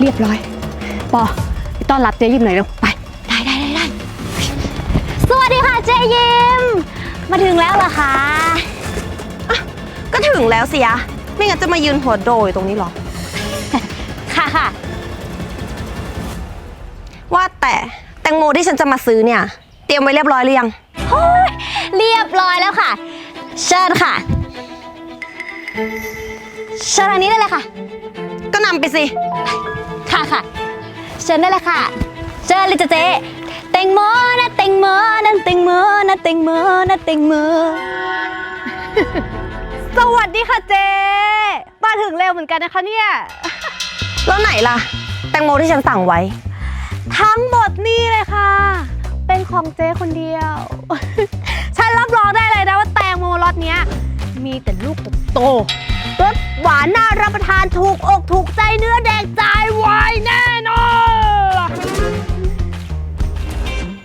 เรียบร้อย ปอไปต้อนรับเจ๊ยิมหน่อยเร็วไป ได้ได้ได้ได้สวัสดีค่ะเจยิม มาถึงแล้วเหรอคะก็ถึงแล้วสิยะไม่งั้นจะมายืนหัวโดอยู่ตรงนี้หรอ ค่ะค่ะ ว่าแต่แตงโมที่ฉันจะมาซื้อเนี่ย เตรียมไว้เรียบร้อยหรือยังโอ้ยเรียบร้อยแล้วค่ะ เชิญค่ะ เชิญทางนี้ได้เลยค่ะ ก็นำไปสิ ค่ะค่ะ เชิญได้เลยค่ะ เชิญเลยจ้ะเจ๊แตงโมนะแตงโมนะแตงโมนะแตงโมนะแตงโมสวัสดีค่ะเจ๊มาถึงเร็วเหมือนกันนะคะเนี่ย แล้วไหนล่ะ แตงโมที่ฉันสั่งไว้ ทั้งหมดนี่เลยค่ะ เป็นของเจ๊คนเดียว ฉันรับรองได้เลยนะว่าแตงโมรสเนี้ย มีแต่ลูกโตๆรสหวานน่ารับประทานถูกอกถูกใจเนื้อแดงใจา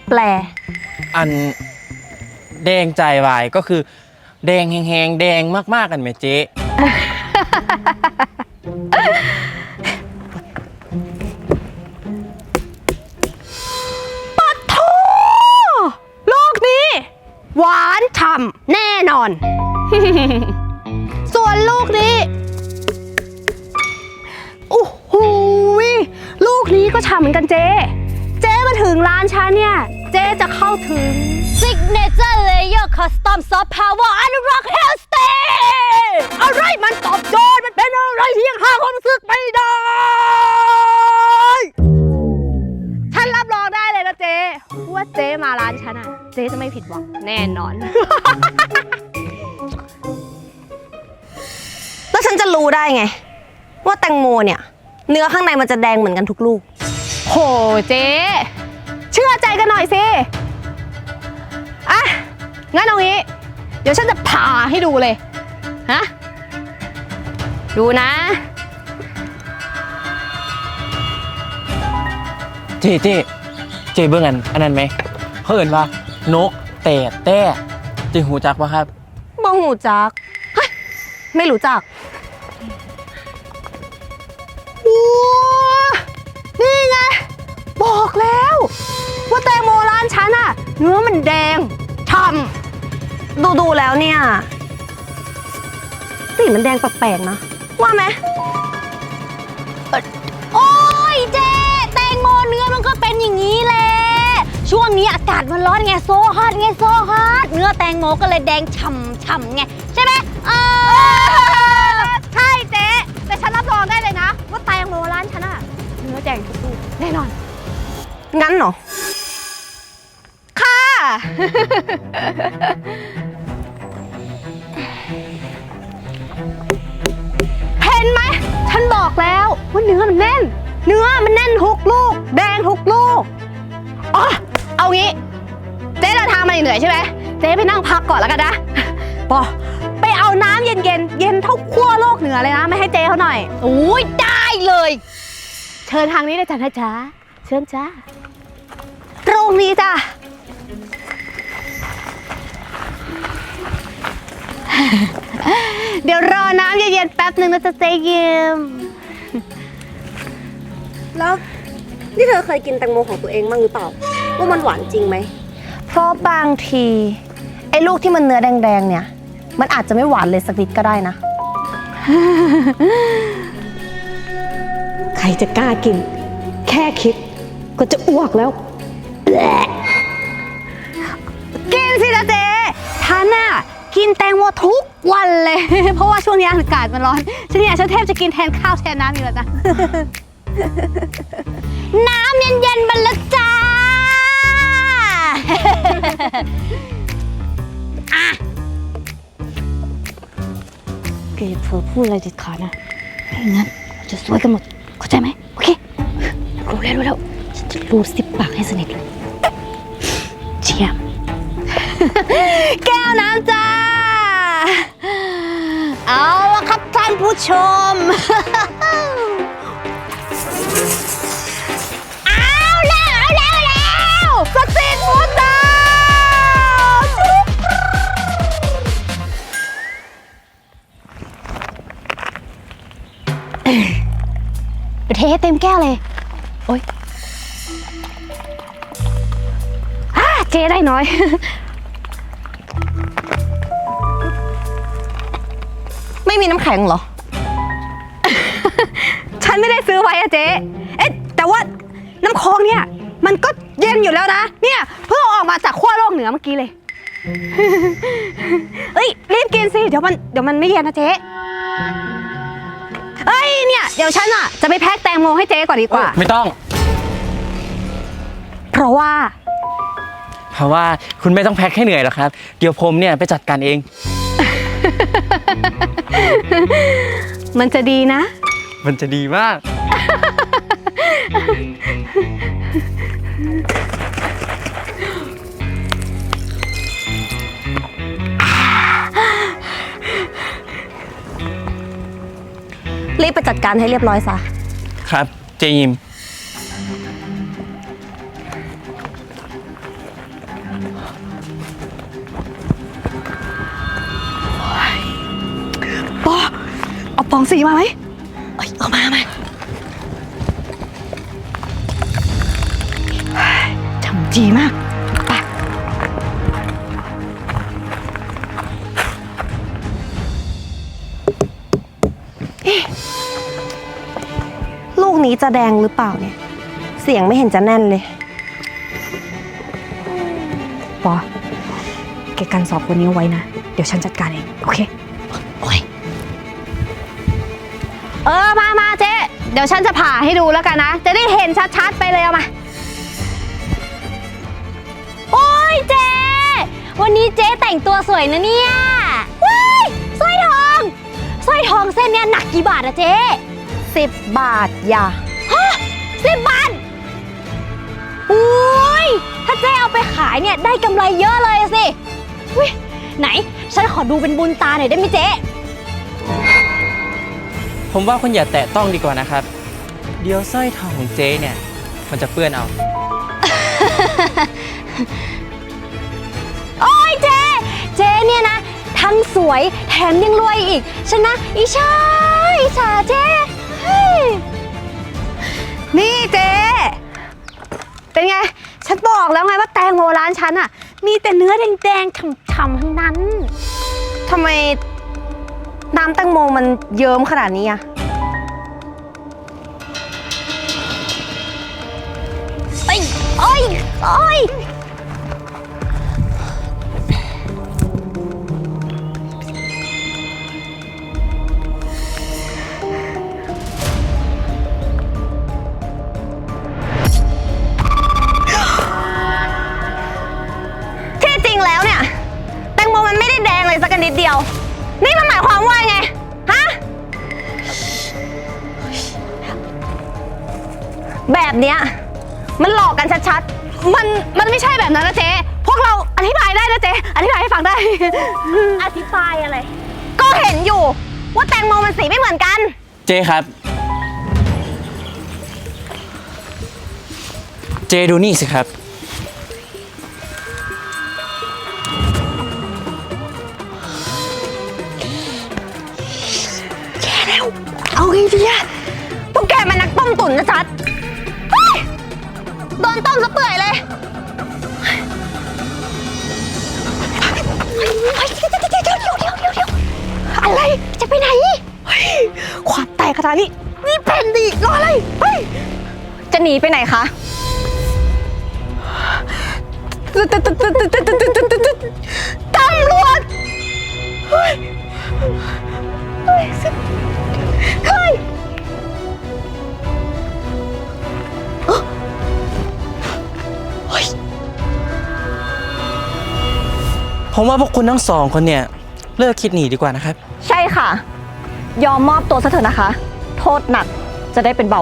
แปล อันแดงใจวายก็คือ แดงแหงๆแดงมากๆกันไหมเจ๊โธ่ลูกนี้ หวานฉ่ำแน่นอน ส่วนลูกนี้โอ้โหยลูกนี้ก็ฉ่ำเหมือนกันเจ๊เจ๊มา ถึงร้านฉันเนี่ย เจ๊จะเข้าถึงซิกเนเจอร์เลเยอร์คัสตอมซอฟต์พาวเวอร์อนุรักษ์เฮลสเตย์อะไรมันตอบโจทย์มันเป็นอะไรที่ยังหาความรู้สึกไม่ได้ ฉันรับรองได้เลยนะเจ๊ว่าเจ๊มาร้านฉันอะเจ๊จะไม่ผิดหวังแน่นอน แล้วฉันจะรู้ได้ไง ว่าแตงโมเนี่ย เนื้อข้างในมันจะแดงเหมือนกันทุกลูก โหเจ๊ เชื่อใจกันหน่อยสิ อะ งั้นเอางี้ เดี๋ยวฉันจะผ่าให้ดูเลย ฮะ ดูนะ เจ๊เจ๊เจ๊เบิ่งอันอันนั้นไหมเขาเอ่นว่านกแต่แต่เจ๊หูจักปะครับ บ่หูจักเฮ้ยไม่รู้จักว้านี่ไง บอกแล้วว่าแตงโมร้านฉันอะเนื้อมันแดงฉ่ดูดูๆแล้วเนี่ย สีมันแดงแปลกๆนะว่าไหมโอ้ยเจ๊แตงโมเนื้อมันก็เป็นอย่างนี้แหละ ช่วงนี้อากาศมันร้อนไงโซฮอตไงโซฮอตเนื้อแตงโมก็เลยแดงฉ่ำฉ่ำไงใช่ไหมเออใช่เจ๊แต่ฉันรับรองได้เลยนะ ว่าแตงโมร้านฉันอะเนื้อแดงทุกลูกแน่นอน งั้นเหรอ เห็นไหม ฉันบอกแล้วว่าเนื้อมันแน่น เนื้อมันแน่นทุกลูก แดงทุกลูก อ๋อ เอางี้ เจ๊เดินทางมาเหนื่อยใช่ไหม เจ๊ไปนั่งพักก่อนแล้วกันนะปอไปเอาน้ำเย็นๆเย็นเท่าขั้วโลกเหนือเลยนะ ไม่ให้เจ๊เขาหน่อยโอ้ยได้เลย เชิญทางนี้เลยจ้ะนะจ๊ะเชิญจ้าตรงนี้จ้ะ เดี๋ยวรอน้ำเย็นๆแป๊บหนึ่งนะจ๊ะเจยิมแล้วนี่เธอเคยกินแตงโมของตัวเองบ้างหรือเปล่า ว่ามันหวานจริงไหม เพราะบางทีไอ้ลูกที่มันเนื้อแดงๆเนี่ย มันอาจจะไม่หวานเลยสักนิดก็ได้นะ ใครจะกล้ากิน แค่คิด ก็จะอ้วกแล้วแหละกินสินะเจ๊ฉันน่ะ กินแตงโมทุกวันเลย เพราะว่าช่วงนี้อากาศมันร้อนฉันเนี่ยฉันแทบจะกินแทนข้าวแทนน้ำอยู่แล้วนะน้ำเย็นๆมาแล้วจ้าแกอย่าเผลอพูดอะไรเด็ดขาดนะไม่งั้นจะซวยกันหมด เข้าใจไหมโอเค รู้แล้วรู้แล้วฉันจะรูดซิปปากให้สนิทเลย เชียม แก้วน้ำจ้า เอาละครับท่านผู้ชม เอาแล้วเอาแล้วเอาแล้วสตรีทฟู้ดจ้าเทให้เต็มแก้วเลย โอ๊ยอ่าเจได้น้อย ไม่มีน้ำแข็งเหรอ ฉันไม่ได้ซื้อไว้อะเจ๊ เอ๊ะ แต่ว่าน้ำโค้งเนี่ย มันก็เย็นอยู่แล้วนะ เนี่ยเพิ่งเอาออกมาจากขั้วโลกเหนือเมื่อกี้เลย เอ้ยรีบกินสิ เดี๋ยวมันเดี๋ยวมันไม่เย็นนะเจ๊เอ้ยเนี่ยเดี๋ยวฉันอะจะไปแพ็คแตงโมให้เจ๊ก่อนดีกว่า ไม่ต้อง เพราะว่า เพราะว่าคุณไม่ต้องแพ็คให้เหนื่อยหรอกครับ เดี๋ยวผมเนี่ยไปจัดการเอง มันจะดีนะ มันจะดีมาก รีบไปจัดการให้เรียบร้อยซะ ครับ เจยิม เอาปองสีมาไหมเอ้ยเอามามาจำจีมากไปลูกนี้จะแดงหรือเปล่าเนี่ย เสียงไม่เห็นจะแน่นเลย ปอแกกันสอบคนนี้เอาไว้นะ เดี๋ยวฉันจัดการเอง โอเค เออมามาเจ๊เดี๋ยวฉันจะผ่าให้ดูแล้วกันนะ จะได้เห็นชัดๆไปเลยเอามา โอ้ยเจ๊วันนี้เจ๊แต่งตัวสวยนะเนี่ยว้ายสร้อยทองสร้อยทองเส้นเนี้ยหนักกี่บาทอะเจ๊10บาทอย่าสิบบาทอุ้ยถ้าเจ๊เอาไปขายเนี่ยได้กำไรเยอะเลยอะสิอุ๊ยไหน ฉันขอดูเป็นบุญตาหน่อยได้ไหมเจ๊ ผมว่าคุณอย่าแตะต้องดีกว่านะครับ เดี๋ยวสร้อยทองของเจ๊เนี่ย มันจะเปื้อนเอา โอ้ยเจ๊ เจ๊เนี่ยนะ ทั้งสวยแถมยังรวยอีกฉันนะอิชาอิชาเจ๊เฮ้ยนี่เจ๊เป็นไง ฉันบอกแล้วไงว่าแตงโมร้านฉันอะมีแต่เนื้อแดงๆฉ่ำๆทั้งนั้น ทำไม น้ำแตงโมมันเยิ้มขนาดนี้อะเอ้ยโอ้ยโอ้ย แบบเนี้ยมันหลอกกันชัดมันมันไม่ใช่แบบนั้นนะเจ๊ พวกเราอธิบายได้นะเจ๊ อธิบายให้ฟังได้ อธิบายอะไรๆก็เห็นอยู่ ว่าแตงโมมันสีไม่เหมือนกัน เจ๊ครับ เจดูนี่สิครับ เอาไงดีอะพวกแกมันนักต้มตุ๋นนะชัดเฮ้ยโด นต้มซะเปื่อยเลยเฮ้ยเดี๋ยวเดี๋ยวเดี๋ยวเดี๋ยวเดี๋ยวเดี๋ยวเดี๋ยวอะไร จะไปไหนความแตกขนาดนี้ นี่เป็นดิรออะไรเฮ้ยจะหนีไปไหนคะ ตำรวจ เฮ้ย เฮ้ย ผมว่าพวกคุณทั้งสองคนเนี่ย เลิกคิดหนีดีกว่านะครับ ใช่ค่ะ ยอมมอบตัวซะเถอะนะคะ โทษหนักจะได้เป็นเบา